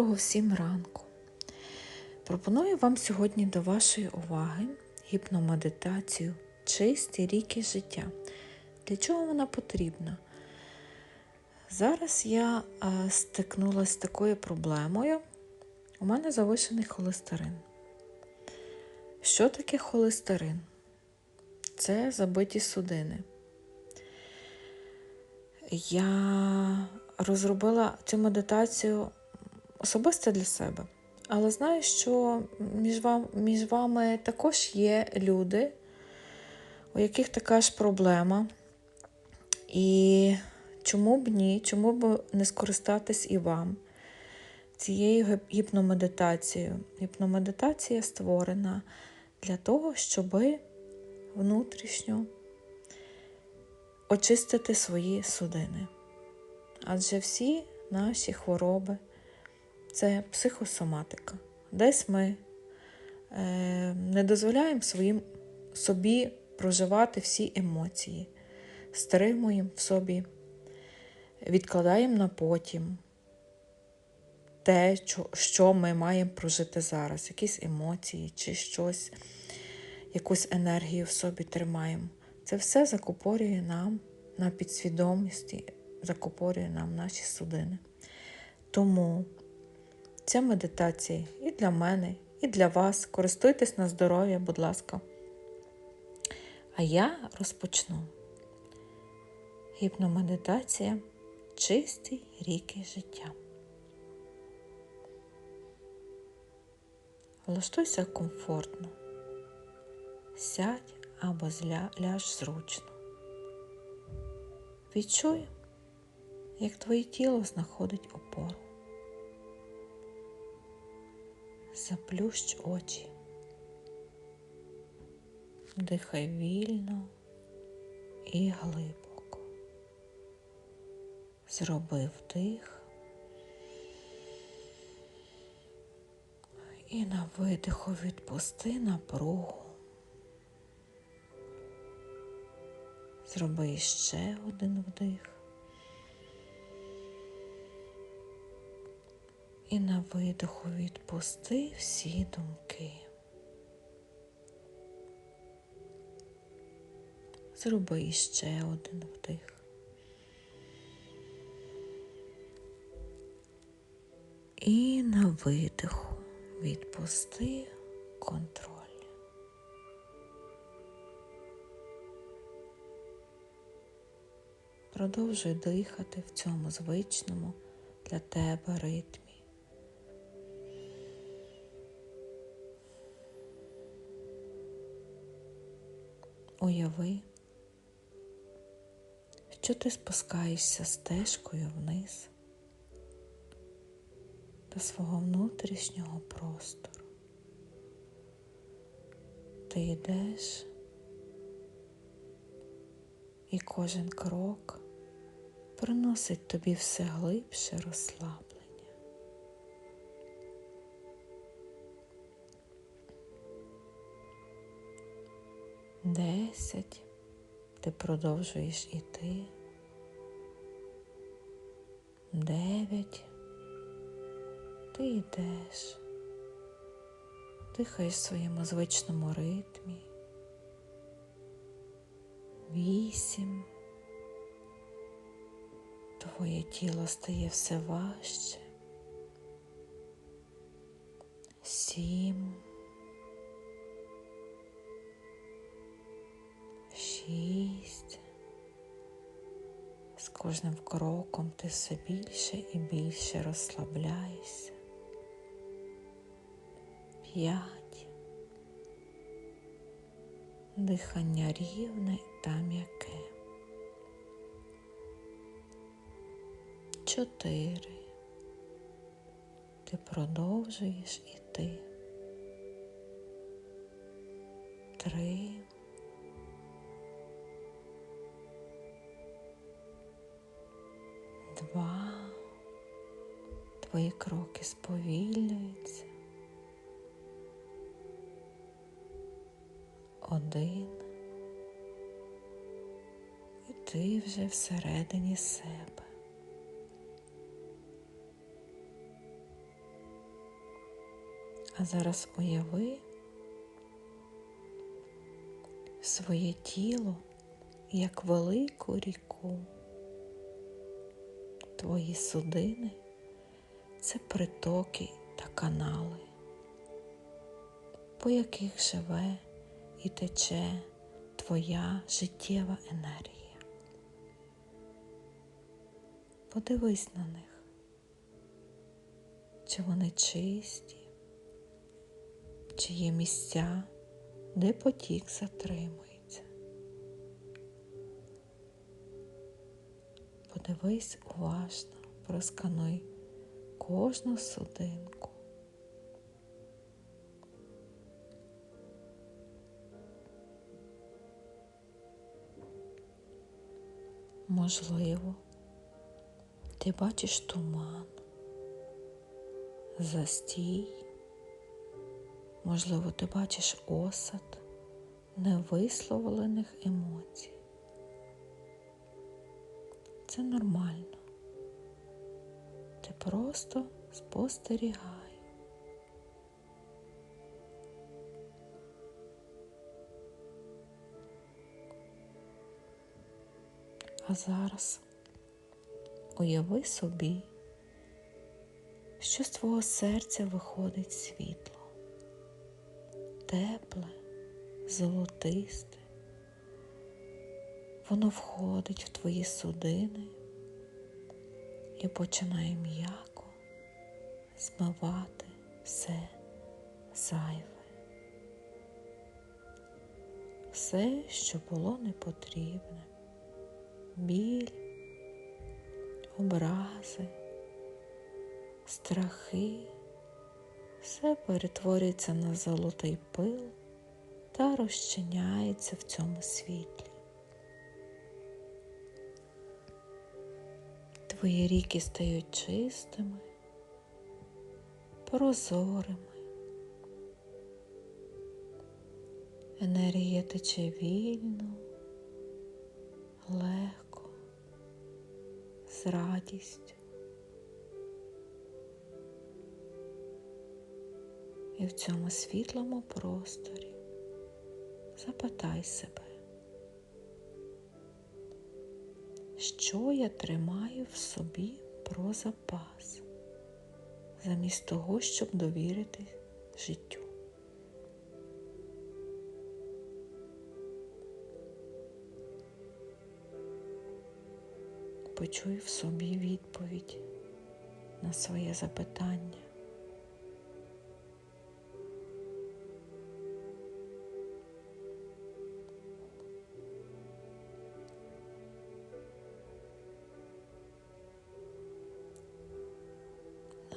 Доброго всім ранку! Пропоную вам сьогодні до вашої уваги гіпномедитацію Чисті ріки життя. Для чого вона потрібна? Зараз я е, стикнулася з такою проблемою. У мене завишений холестерин. Що таке холестерин? Це забиті судини. Я розробила цю медитацію особисто для себе. Але знаю, що між, вам, між вами також є люди, у яких така ж проблема. І чому б ні, чому б не скористатись і вам цією гіпномедитацією? Гіпномедитація створена для того, щоб внутрішньо очистити свої судини. Адже всі наші хвороби це психосоматика. Десь ми е, не дозволяємо своїм собі проживати всі емоції, стримуємо в собі, відкладаємо на потім те, що ми маємо прожити зараз, якісь емоції чи щось, якусь енергію в собі тримаємо. Це все закупорює нам на підсвідомості, закупорює нам наші судини. Тому ця медитація і для мене, і для вас. Користуйтесь на здоров'я, будь ласка. А я розпочну. Гіпномедитація чисті ріки життя. Влаштуйся комфортно, сядь або ляж зручно. Відчуй, як твоє тіло знаходить опору. Заплющ очі, дихай вільно і глибоко. Зроби вдих і на видиху відпусти напругу. Зроби ще один вдих. І на видиху відпусти всі думки. Зроби іще один вдих. І на видиху відпусти контроль. Продовжуй дихати в цьому звичному для тебе ритмі. Уяви, що ти спускаєшся стежкою вниз до свого внутрішнього простору. Ти йдеш і кожен крок приносить тобі все глибше розслаблення. Десять. Ти продовжуєш іти. Дев'ять. Ти йдеш. Дихаєш в своєму звичному ритмі. Вісім. Твоє тіло стає все важче. Сім. Кожним кроком ти все більше і більше розслабляєшся. П'ять. Дихання рівне та м'яке. Чотири. Ти продовжуєш іти. Три. Два. Твої кроки сповільнюються. Один. І ти вже всередині себе. А зараз уяви своє тіло як велику ріку. Твої судини це притоки та канали, по яких живе і тече твоя життєва енергія. Подивись на них, чи вони чисті, чи є місця, де потік затримується. Подивись уважно, проскануй кожну судинку. Можливо, ти бачиш туман, застій, можливо, ти бачиш осад невисловлених емоцій. Це нормально. Ти просто спостерігай. А зараз уяви собі, що з твого серця виходить світло, тепле, золотисте. Воно входить в твої судини. І починає м'яко змивати все зайве, все, що було непотрібне, біль, образи, страхи, все перетворюється на золотий пил та розчиняється в цьому світлі. Твої ріки стають чистими, прозорими. Енергія тече вільно, легко, з радістю. І в цьому світлому просторі запитай себе. Я тримаю в собі про запас, замість того, щоб довірити життю. Почуй в собі відповідь на своє запитання.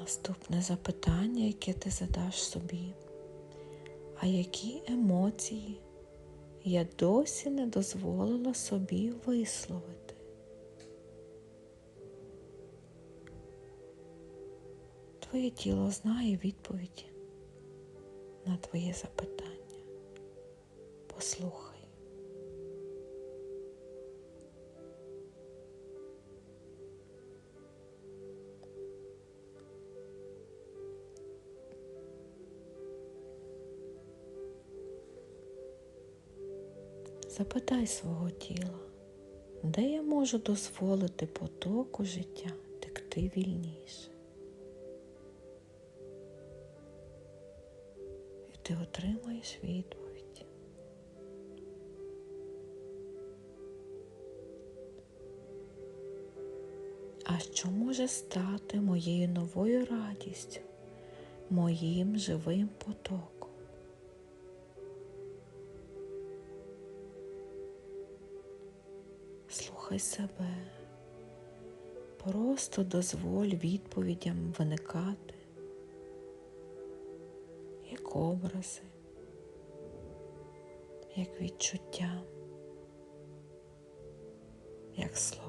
Наступне запитання, яке ти задаш собі, а які емоції я досі не дозволила собі висловити? Твоє тіло знає відповідь на твоє запитання. Послухай. Запитай свого тіла, де я можу дозволити потоку життя текти вільніше. І ти отримаєш відповідь. А що може стати моєю новою радістю, моїм живим потоком? Слухай себе, просто дозволь відповідям виникати, як образи, як відчуття, як слова.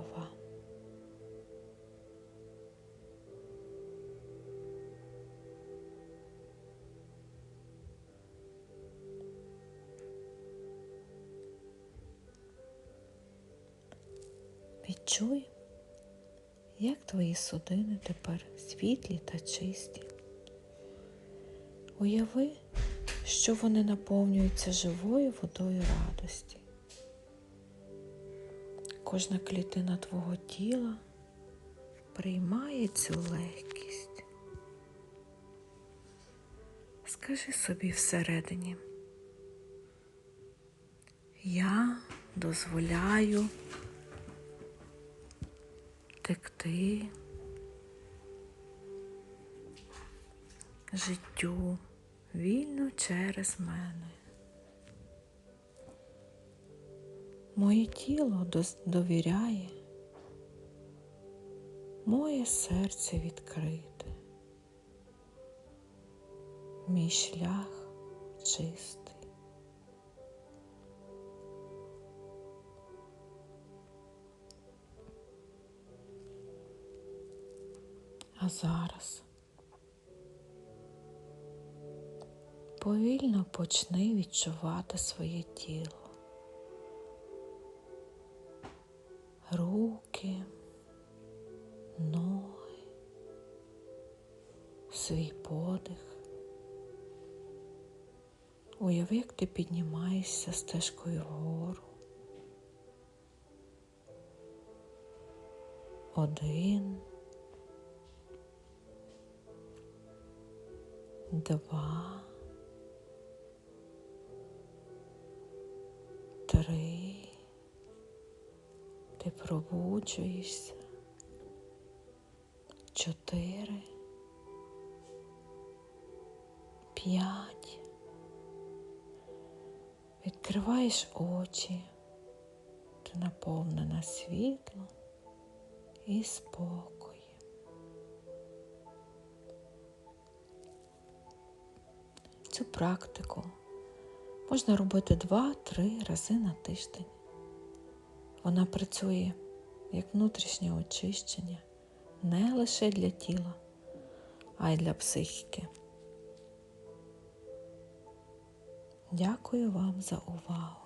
Відчуй, як твої судини тепер світлі та чисті. Уяви, що вони наповнюються живою водою радості. Кожна клітина твого тіла приймає цю легкість. Скажи собі всередині, я дозволяю текти життю вільно через мене. Моє тіло довіряє, моє серце відкрите, мій шлях чистий. А зараз повільно почни відчувати своє тіло. Руки, ноги, свій подих. Уяви, як ти піднімаєшся стежкою вгору. Один. Два. Три. Ти пробуджуєшся. Чотири. П'ять. Відкриваєш очі. Ти наповнена світлом і спокоєм. Практику можна робити два-три рази на тиждень. Вона працює як внутрішнє очищення не лише для тіла, а й для психіки. Дякую вам за увагу.